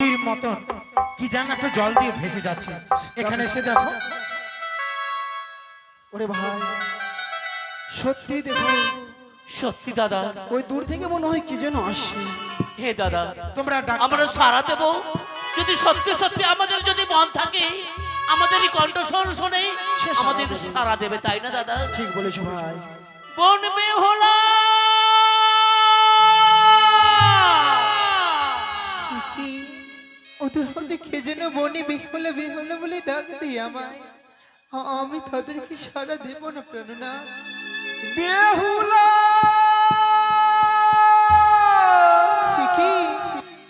মতন। কি একটা জল দিয়ে ভেসে যাচ্ছে। এখানে এসে দেখো। ওরে ভাই সত্যি দেখো সত্যি দাদা। ওই দূর থেকে মনে হয় কি যেন আসে। হে দাদা তোমরা আমরা সারা দেব যদি সত্যি সত্যি আমাদের যদি মন থাকে আমাদের কণ্ঠস্বর শুনে আমাদের। সারা দেবে তাই না দাদা? ঠিক বলেছ ভাই। বনবে হলা ওদের মধ্যে কে যেন বনি বিহলে বিহলে বলে ডাক দিই আমায়। আমি তাদেরকে সারা দেব না প্রেরণা বেহুলা!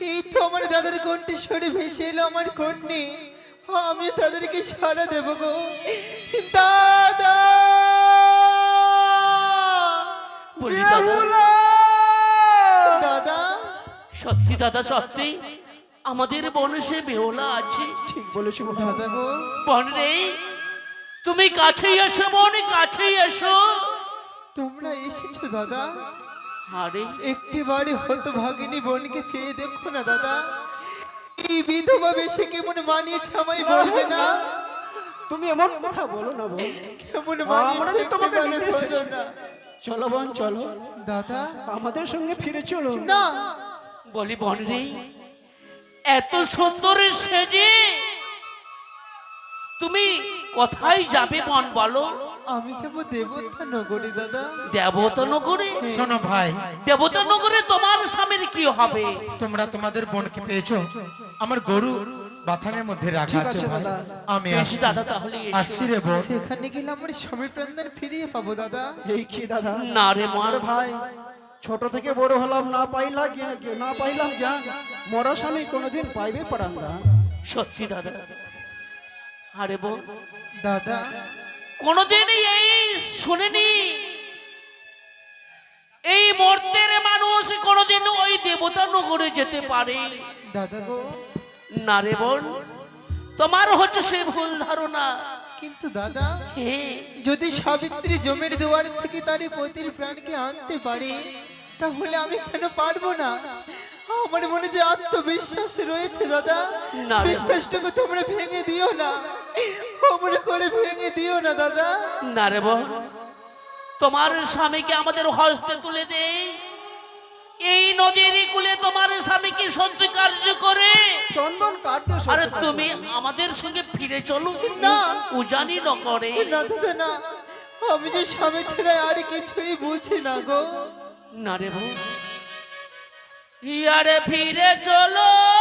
এই তো আমার দাদার কণ্ঠে সরে ভেসে এলো আমার কণ্ঠে। আমি তাদেরকে সারা দেব গো। দাদা! বলি দাদা দাদা? সত্যি দাদা সত্যি? আমাদের বনে সে বেহলা আছে। ঠিক বলেছ ভাই দাদা গো। বন রে তুমি কাছেই এসো বোন কাছেই এসো। তোমরা এসেছ দাদা। আরে। একটি বাড়ি হতো ভাগিনী বোনকে চেয়ে দেখো না দাদা। এই বিধবা বেশে কেমন মানিয়েছে আমায় বলবে না? তুমি এমন কথা বলো না বোন কেমন মানিয়েছে তোমাকে একটু নিতে বলো না। চলো বোন চলো। দাদা। আমাদের সঙ্গে ফিরে চলো। না। বলি বন রে এত সুন্দর সেজে। তুমি কোথায় যাবে বন বলো? আমি যাব দেবতা নগরী দাদা। দেবতা নগরে শোনো ভাই। দেবতা নগরে তোমার স্বামীর কি হবে? তোমরা তোমাদের বোনকে পেয়েছ? আমার গরু বাথানের মধ্যে রাখা আছে ভাই। দাদা। আমি আসছি। দাদা তাহলে। আসছি রে বোন। সেখানে গেলে আমার স্বামী প্রাণদান ফিরিয়ে পাবো দাদা। এই কি দাদা? না রে মা। আরে ভাই ছোট থেকে বড় হলাম না পাইলা না পাইলাম জ্ঞান মরা স্বামী কোনোদিন পাইবে পারান না সত্যি দাদা। আরে বোন দাদা। কোনদিন এই শুনিনি। এই মর্তের মানুষ কোনোদিন ওই দেবতা নগরে যেতে পারে। দাদা গো। না রে বোন তোমার হচ্ছে সে ভুল ধারণা। কিন্তু দাদা হে যদি সাবিত্রী জমির দুয়ার থেকে তার পতির প্রাণকে আনতে পারে তাহলে আমি কেন পারব না? আমার মনে যে আত্মবিশ্বাস রয়েছে দাদা। বিশ্বাসটাকে তোমরা ভেঙে দিও না। অমনে করে ভেঙে দিও না দাদা। না রে বোন তোমার স্বামীকে আমাদের হস্তে তুলে দে এই নদীর কুলে তোমার স্বামীকে সহ্য কার্য করে? চন্দন কাটতে আরে তুমি আমাদের সঙ্গে ফিরে চলো। না। উজানি ন করে না দাদা না। আমি যে স্বামী ছাড়া আর কিছুই বুঝি না গো। না রে বোন ইয়ারে ফিরে চলো।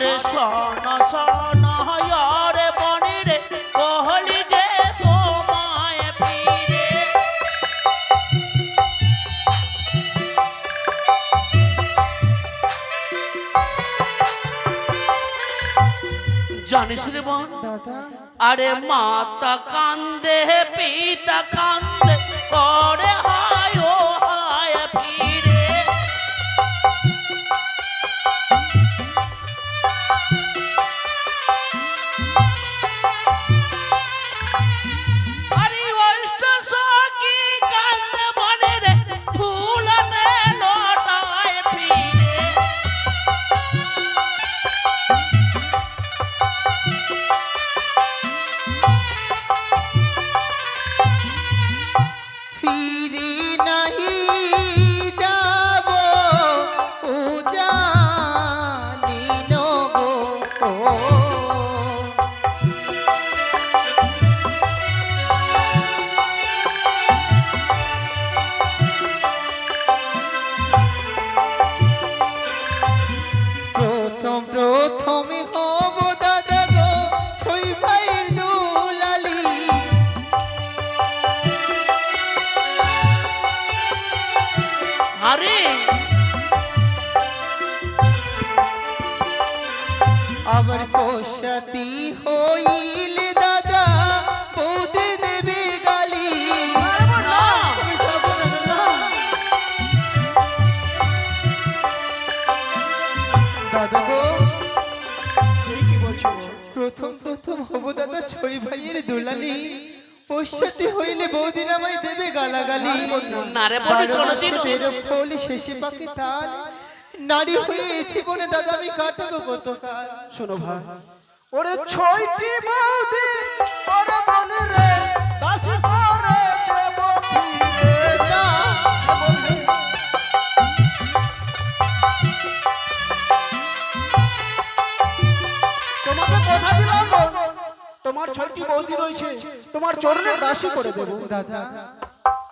আরে শোন শোন আরে বনি রে কহলি যে তোমায় ফিরে। জানিস রে বোন আরে মাতা কান্দে পিতা কান্দে করে হায় Marino আবার পোষাতি হইলে দাদা বৌদি দেবে গালি। দাদা গো প্রথম প্রথম হব দাদা ছই ভাইয়ের দুলালি। পোষাতি হইলে বৌদির আমায় দেবে গালাগালি। বারো মাসে তেরো ফল শেষে পাকে তাল নারী হয়েছি বলে দাদা আমি কাটাবো কত শোনো ভাই। ওরে ছয়টি বৌদি ওরে বনে রে দাসী করে দেব তোমাকে কথা দিলাম তোমার ছয়টি বৌদি রয়েছে তোমার চরণের দাসী করে দেব। দাদা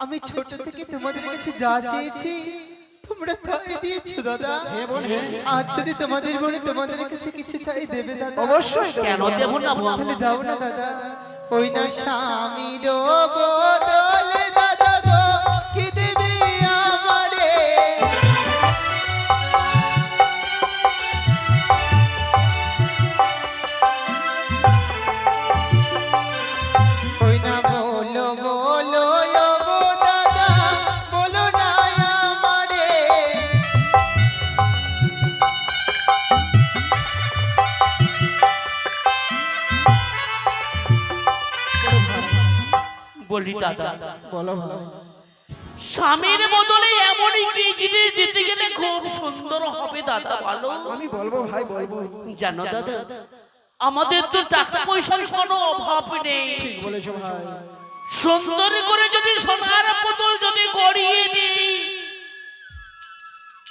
আমি ছোট থেকে তোমাদের কাছে যা চেয়েছি তোমরা প্রায় দিয়েছ দাদা। আজ যদি তোমাদের বলে তোমাদের কাছে কিছু চাই দেবে দাদা। অবশ্যই কেন? দেব না? তাহলে দাও না দাদা। ওই না স্বামীর বদলে দাদা বলো স্বামীর বদলে এমনই কি জিনিস দিতে গেলে খুব সুন্দর হবে দাদা ভালো আমি বলব ভাই বলব। জানো দাদা আমাদের তো টাকা পয়সার কোনো অভাব নেই। ঠিক বলেছ ভাই। সুন্দর করে যদি সোনার পুতুল যদি গড়িয়ে দিই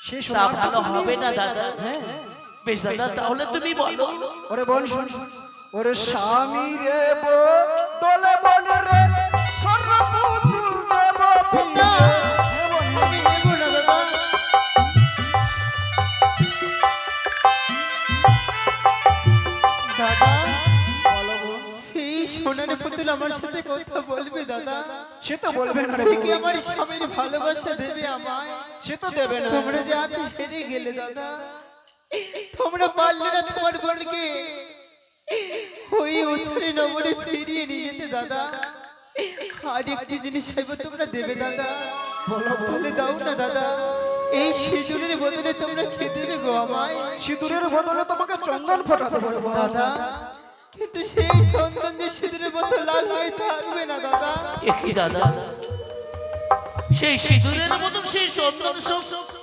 সে তা সোনার ভালো হবে না দাদা। হ্যাঁ। বেশ দাদা তাহলে তুমি বলো। ওরে বল শোন। ওরে স্বামী রে বো দলে বল রে। সোনার আমার সাথে কথা বলবে দাদা? সে তো বলবে না কি আমার স্বামীর ভালোবাসা দেবে আমায়? সে তো দেবে না। তোমরা যে আজ হেরে গেলে দাদা? তোমরা পারলে না তোমার বোনকে। ওই উছানি নগরে ফিরিয়ে নিয়ে যেতে দাদা। আর একটি জিনিস চাইব তোমরা দেবে দাদা। বলে দাও না দাদা। এই সিঁদুরের বদলে তোমরা খেয়ে দেবে গো আমায়। সিঁদুরের বদলে তোমাকে চন্দন ফোটাতে পারব দাদা কিন্তু সেই চন্দন যে সিঁদুরের মতো লাল হয়ে থাকবে না দাদা। একই দাদা? সেই সিঁদুরের মতো সেই চন্দন সব-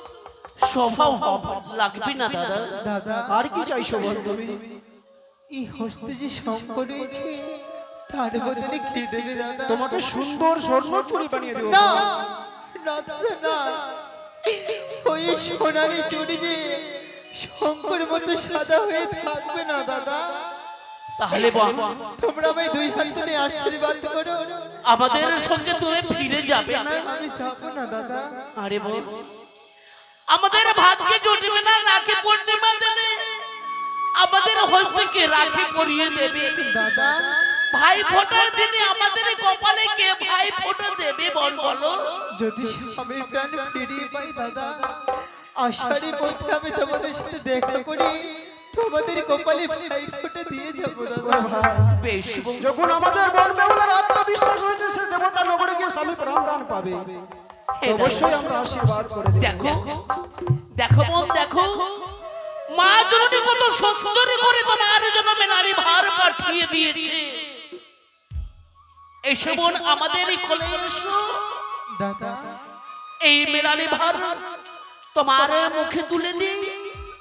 স্বভাব লাগবে না দাদা। দাদা আর কি চাইছো বল তুমি? এই হস্তে যে শঙ্কর রয়েছে তার বদলে খেয়ে দেবে দাদা? তোমাকে সুন্দর স্বর্ণ চুড়ি বানিয়ে দেবো। না না দাদা না। ওই সোনারি চুড়ি যে শঙ্কর মতো সাদা হয়ে থাকবে না দাদা। তাহলে তোমরা আমায় দুই হাত ধরে আশীর্বাদ করো। আমাদের সঙ্গে তুমি ফিরে যাবে না? আমি যাব না দাদা। আরে বল। আমাদের ভাগ্যে জুটবে না রাখি পূর্ণিমা দেবে। আমাদের হস্তকে রাখি পরিয়ে দেবে। দাদা। ভাই ফোটার দিনে আমাদের কপালে কে ভাই ফোটা দেবে বল বলো। যদি স্বামীর প্রাণ ফিরিয়ে পাই দাদা আষাঢ়ি মধ্যে আমি তোমাদের সাথে দেখা করি। তোমাদের কপালে ভাই ফোঁটা দিয়ে যাব দাদা। বেশ যখন আমাদের বন বেহুলার আত্মবিশ্বাস হয়েছে সে দেবতা নগরে গিয়ে স্বামী প্রাণ দান পাবে অবশ্যই আমরা আশীর্বাদ করে দেখো দেখো বোন দেখো। মা জননী কত সুন্দর করে তোমার জন্মে নারী ভার পাঠিয়ে দিয়েছে। এসে বোন আমাদের কোলে এসো। দাদা। এই মেলারি ভার তোমার মুখে তুলে দিই।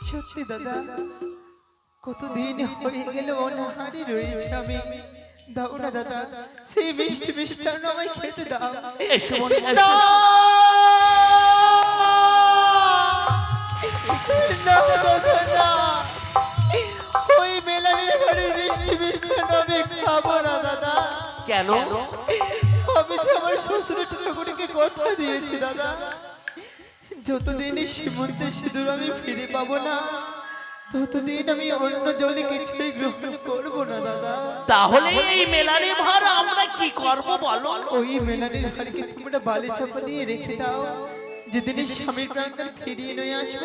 সত্যি দাদা। কতদিন হয়ে গেল অনাহারি রয়েছে আমি। দাও না দাদা সেই মিষ্টি মিষ্টান্ন আমায় খেতে দাও। না! দাদা না। ওই মেলানের ঘরে মিষ্টি মিষ্টান্ন আমি খাব না দাদা। কেন? আমি যে আমার কথা দিয়েছি দাদা। যতদিন এই সীমন্তে সিঁদুর আমি ফিরে পাবো না ততদিন আমি অন্য জলে কিছুই গ্রহণ করব না দাদা। তাহলে এই মেলারে ভার আমরা কি করব বলো? ওই মেলানির হাড়কে তোমরা বালি চাপা দিয়ে রেখে দাও। যেদিন স্বামীর প্রান্তর ফিরিয়ে নিয়ে আসব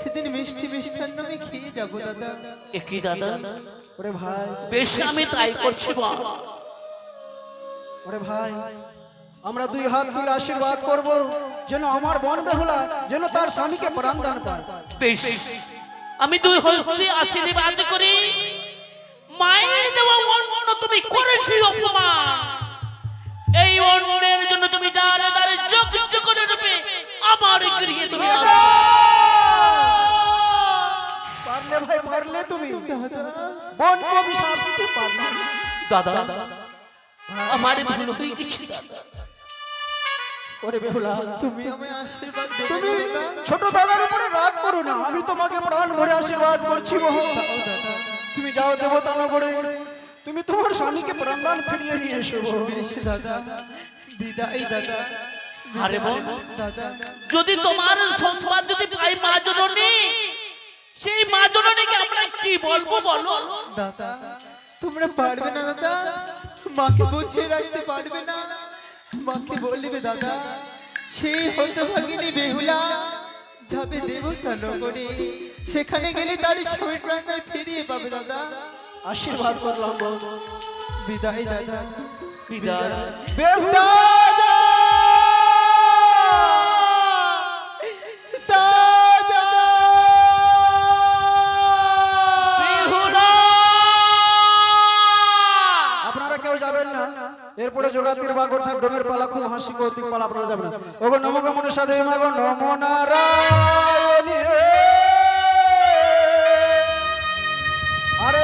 সেদিন মিষ্টি মিষ্টান্ন আমি খেয়ে যাব দাদা। একই দাদা? ওরে ভাই বেশ আমি তাই করছি বাবা ওরে ভাই আমরা দুই হাত তুলে আশীর্বাদ করব যেন আমার বোন বেহুলা যেন তার স্বামীকে প্রাণ দান পায়। বেশ। আমি দুই হস্তে আশীর্বাদ করি। মায়ের দেওয়া অন্ন তুমি করেছি অপমান। এই অন্নের জন্য তুমি দাঁড়ে দাঁড়ে যোগ করে রূপে আমার গৃহে তুমি। পারলে ভাই পারলে তুমি। বোনকে অভিশাপ দিতে পারলে। দাদা আমার ভুল হয়ে গেছে দাদা। ওরে বেহুলা তুমি আমায় আশীর্বাদ দেবে তুমি ছোট দাদার উপরে রাগ করো না আমি তোমাকে প্রাণ ভরে আশীর্বাদ করছি বহু তুমি যাও দেবতা নগরে তুমি তোমার স্বামীকে প্রাণদান ফিরিয়ে নিয়ে এসো। দাদা বিদায় দাদা আরে বোন দাদা। যদি তোমার সংবাদ যদি পাই মা জননী সেই মা জননীকে আমরা কি বলব বলো? দাদা তোমরা পারবে না দাদা মাকে বুঝিয়ে রাখতে পারবে না। মাকে বলবে দাদা সেই হতভাগিনী বেহুলা। যাবে দেবতা নগরে। সেখানে গেলে তার স্বামীর প্রাণ ফিরিয়ে পাবে দাদা। আশীর্বাদ করলাম। বিদায় দাদা। বিদায়। বেহুলা এরপরে তীর বাগর থাক ডোমের পালা, খুব হাসি, কৌতুক পালা, আপনারা যাবেন ওগো নমো গমন সাধে মাগো, নমো নারায়ণ।